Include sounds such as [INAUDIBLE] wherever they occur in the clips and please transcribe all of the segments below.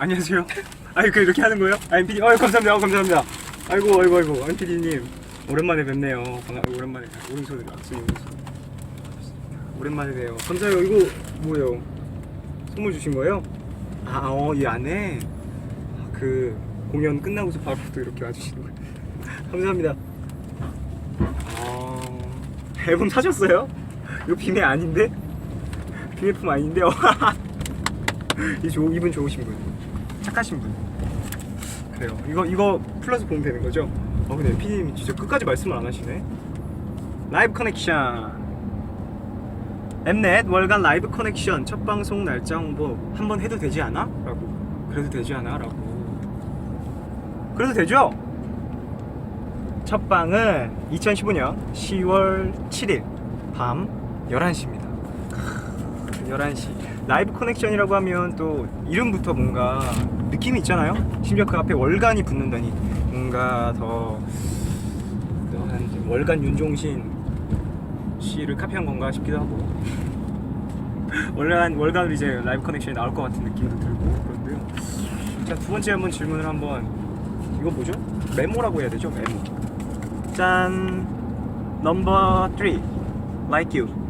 안녕하세요. 아이 그 이렇게 하는 거예요? 아 MPD, 아유 감사합니다. 아유, 감사합니다. 아이고 아이고 아이고 MPD님 오랜만에 뵙네요. 반가 오랜만에 오른손으로 악수 오른손. 오랜만에 봬요. 감사해요. 이거 뭐예요? 선물 주신 거예요? 아, 어, 이 안에 아, 그 공연 끝나고서 바로 또 이렇게 와주시는 거예요. [LAUGHS] 감사합니다. 아, 앨범 사셨어요? 이거 비매 아닌데? 비매품 아닌데요? [LAUGHS] 이분 좋으신 분, 착하신 분. 그래요. 이거 이거 플러스 보면 되는 거죠? 어 근데 피디님이 진짜 끝까지 말씀을 안 하시네. 라이브 커넥션. 엠넷 월간 라이브 커넥션 첫 방송 날짜 홍보 한번 해도 되지 않아? 라고 그래도 되지 않아? 라고 그래도 되죠? 첫 방은 2015년 10월 7일 밤 11시입니다 11시 라이브 커넥션이라고 하면 또 이름부터 뭔가 느낌이 있잖아요 심지어 그 앞에 월간이 붙는다니 뭔가 더, 월간 윤종신 씨를 카피한 건가 싶기도 하고 [LAUGHS] 월간 월간 이제 라이브 커넥션이 나올 것 같은 느낌도 들고 그런데요. 자두 번째 한번 질문을 한번 이거 뭐죠? 메모라고 해야 되죠? 메모. 짠 넘버 3 like you.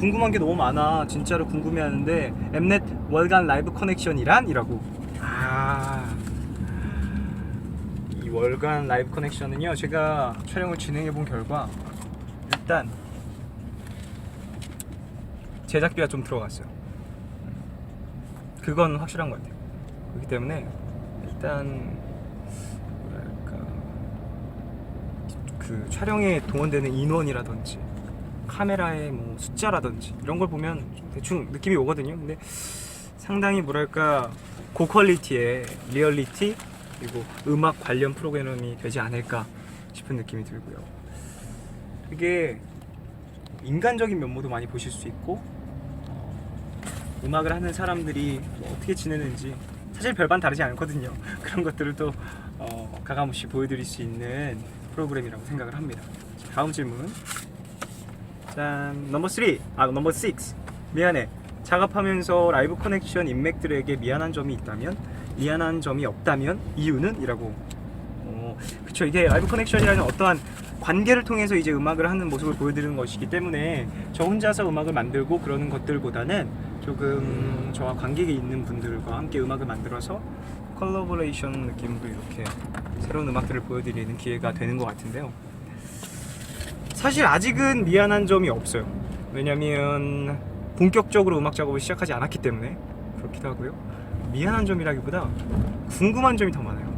궁금한 게 너무 많아. 진짜로 궁금해하는데 엠넷 월간 라이브 커넥션이란 이라고. 아. 이 월간 라이브 커넥션은요. 제가 촬영을 진행해 본 결과 일단 제작비가 좀 들어갔어요. 그건 확실한 것 같아요. 그렇기 때문에 일단 그 촬영에 동원되는 인원이라든지 카메라의 뭐 숫자라든지 이런 걸 보면 좀 대충 느낌이 오거든요. 근데 상당히 뭐랄까 고퀄리티의 리얼리티 그리고 음악 관련 프로그램이 되지 않을까 싶은 느낌이 들고요. 그게 인간적인 면모도 많이 보실 수 있고 음악을 하는 사람들이 뭐 어떻게 지내는지 사실 별반 다르지 않거든요. [LAUGHS] 그런 것들을 또 어, 가감없이 보여드릴 수 있는 프로그램이라고 생각을 합니다. 자, 다음 질문. 짠, 넘버 3. 아, 넘버 6. 미안해. 작업하면서 라이브 커넥션 인맥들에게 미안한 점이 있다면, 미안한 점이 없다면 이유는? 이라고. 어, 그쵸. 이게 라이브 커넥션이라는 어떠한 관계를 통해서 이제 음악을 하는 모습을 보여드리는 것이기 때문에 저 혼자서 음악을 만들고 그러는 것들보다는 조금 저와 관계가 있는 분들과 함께 음악을 만들어서 컬러버레이션 느낌으로 이렇게 새로운 음악들을 보여드리는 기회가 되는 것 같은데요. 사실 아직은 미안한 점이 없어요. 왜냐면 본격적으로 음악 작업을 시작하지 않았기 때문에 그렇기도 하고요. 미안한 점이라기보다 궁금한 점이 더 많아요.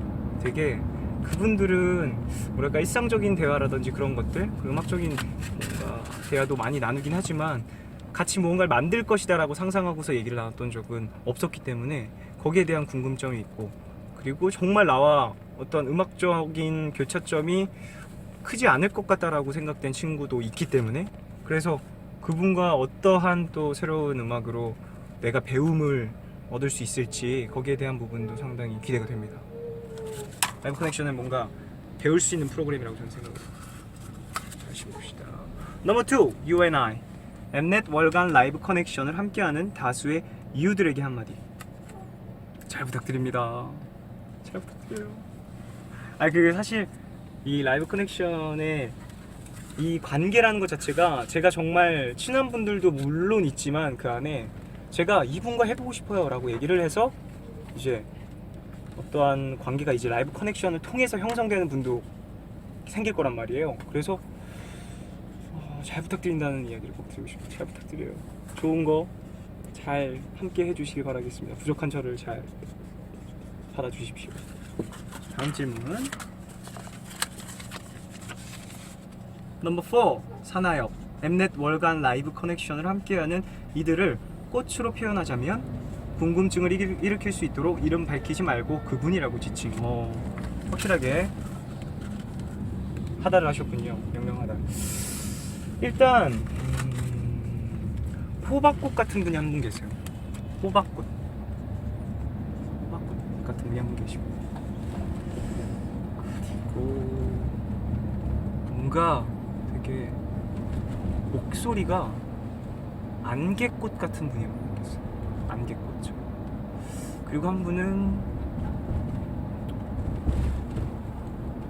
되게 그분들은 뭐랄까 일상적인 대화라든지 그런 것들, 그 음악적인 뭔가 대화도 많이 나누긴 하지만 같이 무언가를 만들 것이다라고 상상하고서 얘기를 나눴던 적은 없었기 때문에 거기에 대한 궁금점이 있고 그리고 정말 나와 어떤 음악적인 교차점이 크지 않을 것 같다라고 생각된 친구도 있기 때문에 그래서 그분과 어떠한 또 새로운 음악으로 내가 배움을 얻을 수 있을지 거기에 대한 부분도 상당히 기대가 됩니다. 라이브 커넥션은 뭔가 배울 수 있는 프로그램이라고 저는 생각해요. 다시 봅시다. 넘버 2, You and I. 엠넷 월간 라이브 커넥션을 함께하는 다수의 이유들에게 한마디. 잘 부탁드립니다. 잘 부탁드려요. 아 그게 사실 이 라이브 커넥션의 이 관계라는 것 자체가 제가 정말 친한 분들도 물론 있지만 그 안에 제가 이분과 해보고 싶어요 라고 얘기를 해서 이제 어떠한 관계가 이제 라이브 커넥션을 통해서 형성되는 분도 생길 거란 말이에요. 그래서 어, 잘 부탁드린다는 이야기를 꼭 드리고 싶어요. 잘 부탁드려요. 좋은 거 잘 함께 해주시길 바라겠습니다. 부족한 저를 잘 받아주십시오. 다음 질문. 넘버 4 사나엽 엠넷 월간 라이브 커넥션을 함께하는 이들을 꽃으로 표현하자면 궁금증을 일- 일으킬 수 있도록 이름 밝히지 말고 그분이라고 지칭. 어, 확실하게 하다를 하셨군요. 명명하다. 일단 음, 호박꽃 같은 분이 한 분 계세요. 호박꽃. 호박꽃 같은 분이 한 분 계시고. 그리고 뭔가 느끼는 게 목소리가 안개꽃 같은 분이 한분 느꼈어요. 안개꽃죠. 그리고 한 분은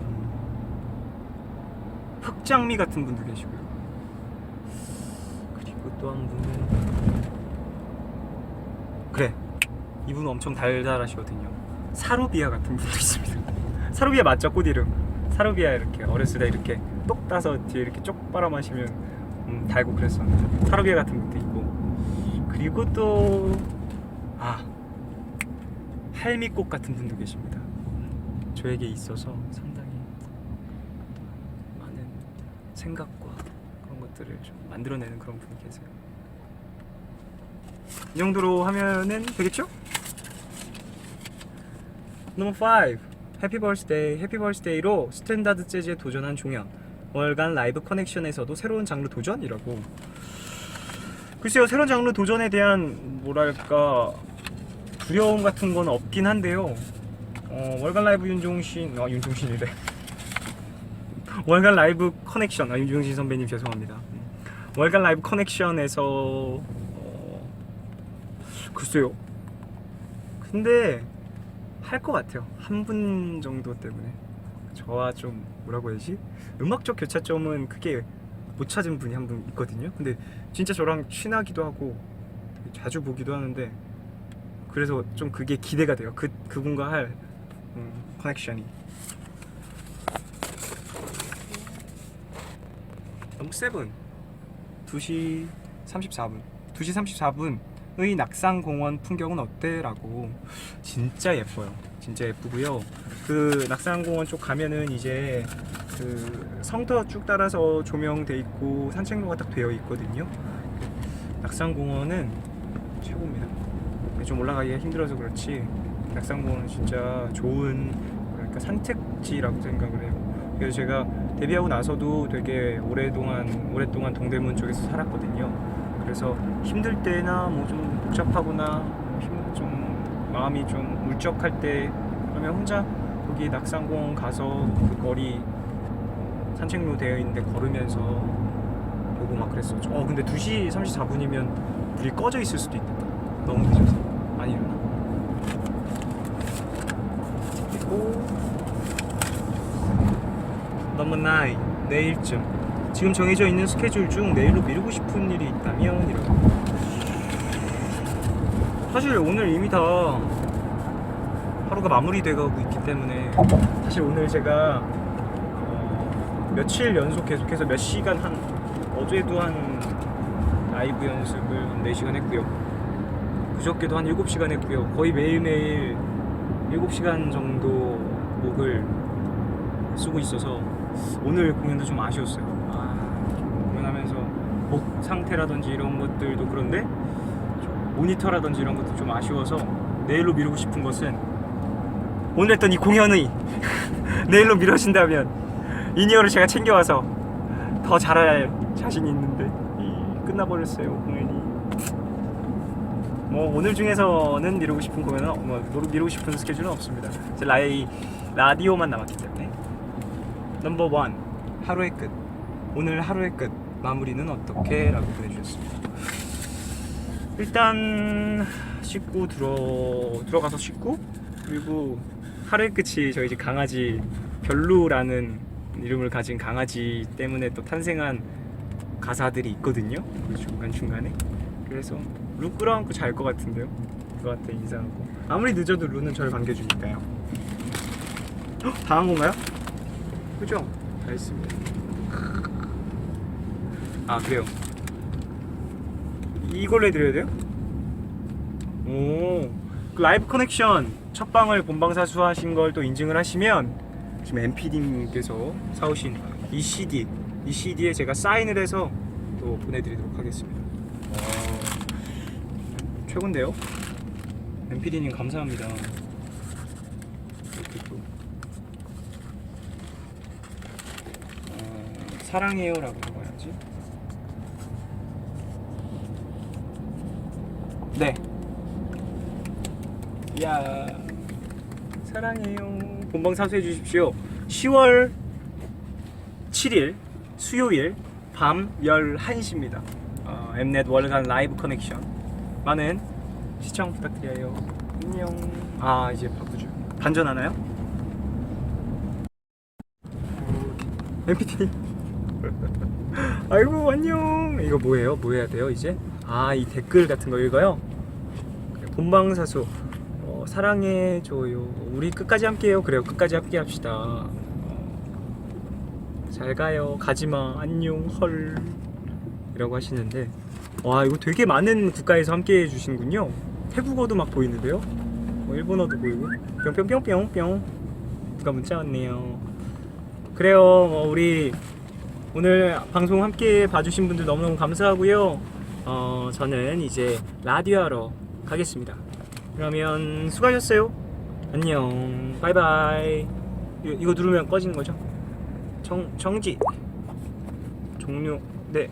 음, 흑장미 같은 분도 계시고요. 그리고 또 한 분은 그래 이분 엄청 달달하시거든요. 사루비아 같은 분도 [LAUGHS] 있습니다. 사루비아 맞죠 꽃 이름? 사루비아 이렇게 어렸을 때 이렇게 똑 따서 뒤에 이렇게 쪽 빨아 마시면 음, 달고 그랬었는데 사루비아 같은 분도 있고 그리고 또 아 할미꽃 같은 분도 계십니다. 음, 저에게 있어서 상당히 많은 생각과 그런 것들을 좀 만들어내는 그런 분이 계세요. 이 정도로 하면은 되겠죠? 넘버 5 해피 벌스데이 해피 벌스데이로 스탠다드 재즈에 도전한 종현 월간 라이브 커넥션에서도 새로운 장르 도전이라고. 글쎄요 새로운 장르 도전에 대한 뭐랄까 두려움 같은 건 없긴 한데요. 어, 월간 라이브 윤종신 아 윤종신이래. [LAUGHS] 월간 라이브 커넥션 아 윤종신 선배님 죄송합니다. 월간 라이브 커넥션에서 어, 글쎄요. 근데 할 것 같아요. 한 분 정도 때문에. 저와 좀 뭐라고 해야지 음악적 교차점은 크게 못 찾은 분이 한 분 있거든요. 근데 진짜 저랑 친하기도 하고 자주 보기도 하는데 그래서 좀 그게 기대가 돼요. 그 그분과 할 음, 커넥션이. 넘버 세븐. 2시 34분. 2시 34분의 낙산공원 풍경은 어때? 라고. 진짜 예뻐요. 진짜 예쁘고요. 그 낙산공원 쪽 가면은 이제 그 성터 쭉 따라서 조명돼 있고 산책로가 딱 되어 있거든요. 낙산공원은 최고입니다. 좀 올라가기가 힘들어서 그렇지 낙산공원은 진짜 좋은 그러니까 산책지라고 생각을 해요. 그래서 제가 데뷔하고 나서도 되게 오랫동안 오랫동안 동대문 쪽에서 살았거든요. 그래서 힘들 때나 뭐 좀 복잡하거나 힘- 좀 마음이 좀 울적할 때 그러면 혼자 거기 낙산공원 가서 그 거리 산책로 되어 있는데 걸으면서 보고 막 그랬었죠. 어 근데 2시 34분이면 불이 꺼져 있을 수도 있겠다. 너무 늦어서 아니려나? 그리고 넘버 9 내일쯤 지금 정해져 있는 스케줄 중 내일로 미루고 싶은 일이 있다면 이라고 사실 오늘 이미 다 하루가 마무리돼 가고 있기 때문에 사실 오늘 제가 어, 며칠 연속 계속해서 몇 시간 한 어제도 한 라이브 연습을 한 4시간 했고요 그저께도 한 7시간 했고요 거의 매일매일 7시간 정도 곡을 쓰고 있어서 오늘 공연도 좀 아쉬웠어요. 아, 좀 공연하면서 목 상태라든지 이런 것들도 그런데 좀 모니터라든지 이런 것도 좀 아쉬워서 내일로 미루고 싶은 것은 오늘 했던 이 공연의 [LAUGHS] 내일로 미뤄진다면 이니어를 제가 챙겨와서 더 잘할 자신이 있는데 이 끝나버렸어요 공연이. 뭐 오늘 중에서는 미루고 싶은 공연은 없- 뭐 미루고 싶은 스케줄은 없습니다. 이제 라이 라디오만 남았기 때문에. 넘버 원 하루의 끝 오늘 하루의 끝 마무리는 어떻게? 라고 보내주셨습니다 일단 씻고 들어 들어가서 씻고 그리고 하루의 끝이 저희 집 강아지 별루라는 이름을 가진 강아지 때문에 또 탄생한 가사들이 있거든요 그 중간 중간에 그래서 루 끌어안고 잘 것 같은데요 그거한테 인사하고 아무리 늦어도 루는 저를 반겨주니까요 헉, 당한 건가요? 그죠? 다 있습니다. 아 그래요. 이걸로 해드려야 돼요? 오, 그 라이브 커넥션 첫 방을 본방사수 하신 걸 또 인증을 하시면 지금 MPD님께서 사오신 이 CD, 이 CD에 제가 사인을 해서 또 보내드리도록 하겠습니다. 와, 최고인데요? MPD님 감사합니다. 이렇게 또 어, 사랑해요라고 적어야지. 네. 야 사랑해요. 본방 사수해 주십시오. 10월 7일 수요일 밤 11시입니다. 어, 엠넷 월간 라이브 커넥션 많은 시청 부탁드려요. 안녕. 아 이제 바꾸죠. 반전하나요? MPT님 [LAUGHS] 아이고 안녕. 이거 뭐예요? 뭐 해야 돼요 이제? 아 이 댓글 같은 거 읽어요. 본방사수 어, 사랑해줘요. 우리 끝까지 함께해요. 그래요. 끝까지 함께합시다. 어, 잘 가요. 가지마. 안녕. 헐. 이라고 하시는데 와 이거 되게 많은 국가에서 함께해 주신군요. 태국어도 막 보이는데요. 뭐 일본어도 보이고 뿅뿅뿅뿅뿅 누가 문자 왔네요. 그래요. 어, 우리 오늘 방송 함께 봐주신 분들 너무너무 감사하고요. 어, 저는 이제 라디오 하러 가겠습니다. 그러면 수고하셨어요. 안녕. 바이바이. 이거, 누르면 꺼지는 거죠? 정, 정지. 종료. 네.